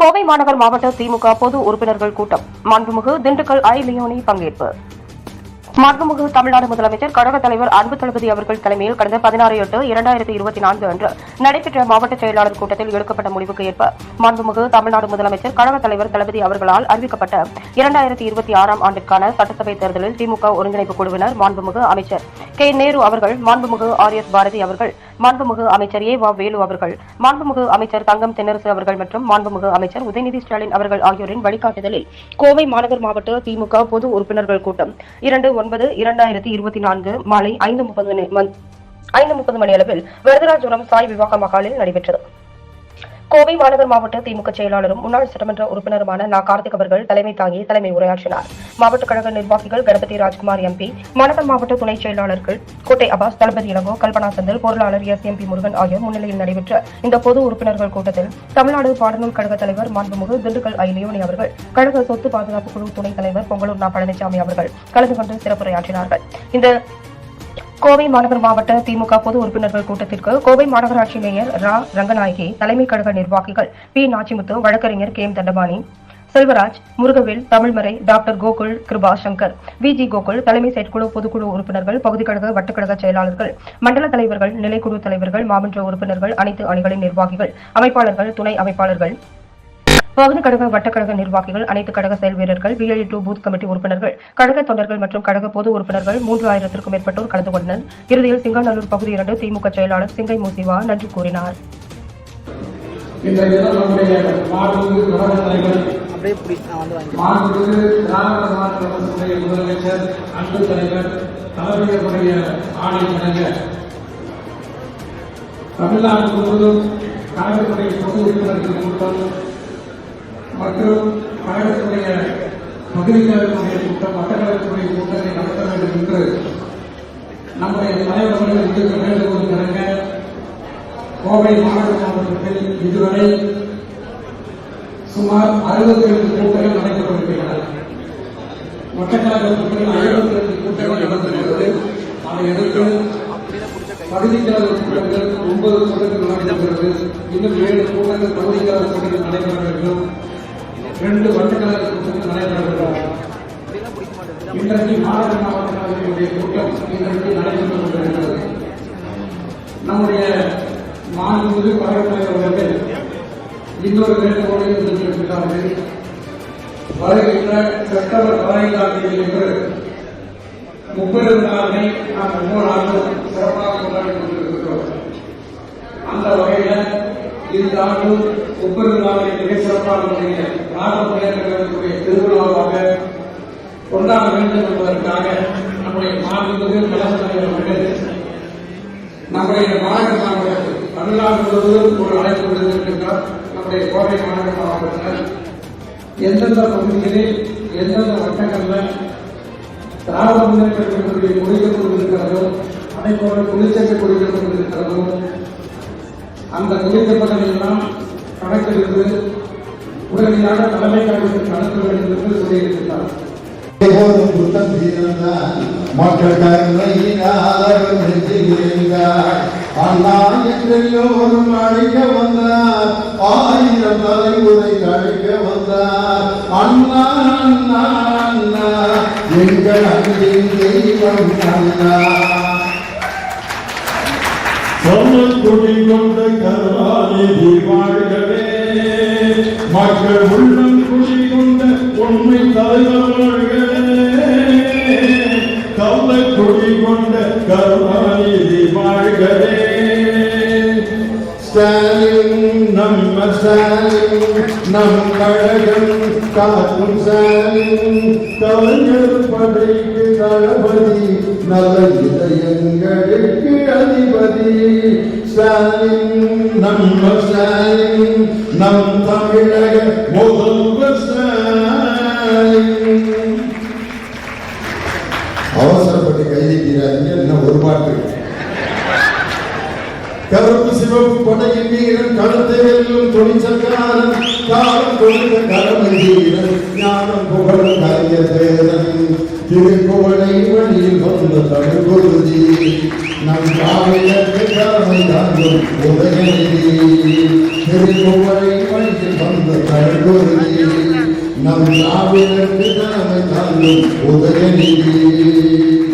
கோவை மாநகர் மாவட்ட திமுக பொது உறுப்பினர்கள் கூட்டம். மாண்புமிகு திண்டுக்கல் ஐ லியோனி பங்கேற்பு. மாண்புமிகு தமிழ்நாடு முதலமைச்சர் கழக தலைவர் அன்பு தளபதி அவர்கள் தலைமையில் கடந்த பதினாறு எட்டு இரண்டாயிரத்தி இருபத்தி நான்கு அன்று நடைபெற்ற மாவட்ட செயலாளர் கூட்டத்தில் எடுக்கப்பட்ட முடிவுக்கு ஏற்ப மாண்புமிகு தமிழ்நாடு முதலமைச்சர் கழக தலைவர் தளபதி அவர்களால் அறிவிக்கப்பட்ட இரண்டாயிரத்தி இருபத்தி ஆறாம் ஆண்டிற்கான சட்டசபை தேர்தலில் திமுக ஒருங்கிணைப்பு குழுவினர் மாண்புமிகு அமைச்சர் கே. நேரு அவர்கள் மாண்புமிகு ஆர். எஸ். பாரதி அவர்கள் மாண்புமிகு அமைச்சர் ஏ வ வேலு அவர்கள் மாண்புமிகு அமைச்சர் தங்கம் தென்னரசு அவர்கள் மற்றும் மாண்புமிகு அமைச்சர் உதயநிதி ஸ்டாலின் அவர்கள் ஆகியோரின் வழிகாட்டுதலில் கோவை மாநகர் மாவட்ட திமுக பொது உறுப்பினர்கள் கூட்டம். இரண்டு ஒன்பது இரண்டாயிரத்தி இருபத்தி நான்கு மாலை ஐந்து முப்பது மணி- ஐந்து முப்பது மணி அளவில் வரதராஜபுரம் சாய் விவாக மகாலில் நடைபெற்றது. கோவை மாநகர் மாவட்ட திமுக செயலாளரும் முன்னாள் சட்டமன்ற உறுப்பினருமான நா. கார்த்திக் அவர்கள் தலைமை தாங்கி தலைமை உரையாற்றினார். மாவட்ட கழக நிர்வாகிகள் கணபதி ராஜ்குமார் எம்பி மாநகர் மாவட்ட துணை செயலாளர்கள் கோட்டை அபாஸ் தளபதி இளங்கோ கல்பனா செந்தில் பொருளாளர் எஸ். எம்பி முருகன் ஆகியோர் முன்னிலையில் நடைபெற்ற இந்த பொது உறுப்பினர்கள் கூட்டத்தில் தமிழ்நாடு பாடநூல் கழக தலைவர் மாண்புமுகு திண்டுக்கல் ஐ லியோனி அவர்கள் கழக சொத்து பாதுகாப்பு குழு துணைத் தலைவர் பொங்கலூர் நா. பழனிசாமி அவர்கள் கலந்து கொண்டு சிறப்புரையாற்றினார்கள். இந்த கோவை மாநகர் மாவட்ட திமுக பொது உறுப்பினர்கள் கூட்டத்திற்கு கோவை மாநகராட்சி மேயர் ரா. ரங்கநாயகி தலைமை கழக நிர்வாகிகள் பி. நாச்சிமுத்து வழக்கறிஞர் K. M. Dandapani Selvaraj Murugavel தமிழ்மறை doctor Gokul Kiruba Shankar V. G. Gokul தலைமை செயற்குழு பொதுக்குழு உறுப்பினர்கள் பகுதி கழக வட்டக்கழக செயலாளர்கள் மண்டல தலைவர்கள் நிலைக்குழு தலைவர்கள் மாமன்ற உறுப்பினர்கள் அனைத்து அணிகளின் நிர்வாகிகள் அமைப்பாளர்கள் துணை அமைப்பாளர்கள் பகுதி கழக வட்டக்கழக நிர்வாகிகள் அனைத்து கழக செயல் வீரர்கள் விஎல்இ டூ பூத் கமிட்டி உறுப்பினர்கள் கழக தொண்டர்கள் மற்றும் கழக பொது உறுப்பினர்கள் மூன்று ஆயிரத்திற்கும் மேற்பட்டோர் கலந்து கொண்டனர். இறுதியில் சிங்காநல்லூர் பகுதி இரண்டு திமுக செயலாளர் சிங்கை மூசிவா நன்றி கூறினார். தமிழ்நாடு முழுவதும் கழகத்துடைய பொது உறுப்பினர்கள் கூட்டம் மற்றும் கழகத்துடைய பகுதிகளுடைய கூட்டம் வட்டக்கழகத்துடைய கூட்டத்தை நடத்த வேண்டும் என்று நம்முடைய தலைவர்கள் இன்றைக்கு வேண்டுகோள் கிடங்க கோவை மாநகர மாவட்டத்தில் இதுவரை சுமார் அறுபத்தி ரெண்டு கூட்டங்கள் நடைபெற்றிருக்கின்றன. மட்டக்களப்பில் ஐம்பத்தி ரெண்டு கூட்டங்கள் நடந்திருக்கிறது அதை அடுத்து பகுதிக்கால கூட்டங்கள் ஒன்பது கூட்டங்கள் நடைபெறுகிறது இன்னும் ஏழு கூட்டங்கள் பகுதிக்கால கூட்டங்கள் நடைபெற வேண்டும். ரெண்டு வட்டக்கழக கூட்டங்கள் நடைபெற வேண்டும் இன்றைக்கு மாவட்ட மாவட்டங்களுடைய கூட்டம் இன்றைக்கு நடைபெற்று கொண்டிருக்கிறது. நம்முடைய மாண்புமிகு பரவத்தலைவர் அவர்கள் இன்னொரு வேண்டுகோளையும் சென்றிருக்கிறார்கள் வருகின்ற செப்டம்பர் பதினைந்தாம் தேதி என்று முப்பது நாளை நாம் ஒவ்வொரு ஆண்டும் சிறப்பாக கொண்டாடி கொண்டிருக்கிறோம் அந்த வகையில் இந்த ஆண்டு முப்பது நாளில் மிக சிறப்பான முறையில் நாடு முன்னேற்றங்களுடைய திருவிழாவாக கொண்டாட வேண்டும் என்பதற்காக நம்முடைய மாநிலத்தில் கலசனைவர் அவர்கள் நம்முடைய மாநகர மாவட்டத்தில் தமிழ்நாடு முழுவதும் ஒரு அழைப்பு விடுத்திருக்கின்றார். நம்முடைய கோவை மாநகர மாவட்டத்தில் எந்தெந்த பகுதிகளில் எந்தெந்த வட்டங்களில் திராவிட முன்னேற்றத்தினுடைய கொடிகள் கொண்டிருக்கிறதோ அதே போல தொழிற்சங்க கொடிகள் அந்த கொடிக்கப்பட்டதை எல்லாம் கணக்கெடுத்து உடனடியாக தலைமை கழகத்திற்கு அனுப்ப வேண்டும் என்று சொல்லியிருக்கிறார். அண்ணா என்று எல்லோரும் அழைக்க வந்தார் ஆயிரம் தலைமுறை அழைக்க வந்தார் அண்ணா அண்ணா அண்ணா எங்கள் அன்பின் தெய்வம் அண்ணா. சொன்னல் குடி கொண்ட கருணாநிதி வாழ்கவே. மக்கள் உள்ளம் குடி கொண்ட உண்மை தலைவர் வாழ்கவே. கவலை குடி கொண்ட கருணாநிதி வாழ்கவே. ஸ்டாலின் நம்ம ஸ்டாலின் நம் கழகம் காக்கும் ஸ்டாலின். கலைஞர் படைக்கு தளபதி நல்ல இதயங்களுக்கு அதிபதி. ஸ்டாலின் நம்ம ஸ்டாலின் நம் தமிழக முதல்வர் ஸ்டாலின் அவசரப்பட்டு கைதிக்கிறாங்க என்ன ஒரு பாட்டு கருப்பு சிவப்பு படையின் வீரன் களத்தை வெல்லும் துணிச்சல்காரன் காலம் கொடுத்த கடமை வீரன் ஞானம் புகழும் கரிய பேரன் திருக்குவளை வழியில் வந்த தமிழ் குருஜி நம் காவிய கடமை தாங்கும் உதயநிதி திருக்குவளை வந்த கழுகுருதி நம் நாவிற்கு தலைமை தாங்கும் உதயநிதி.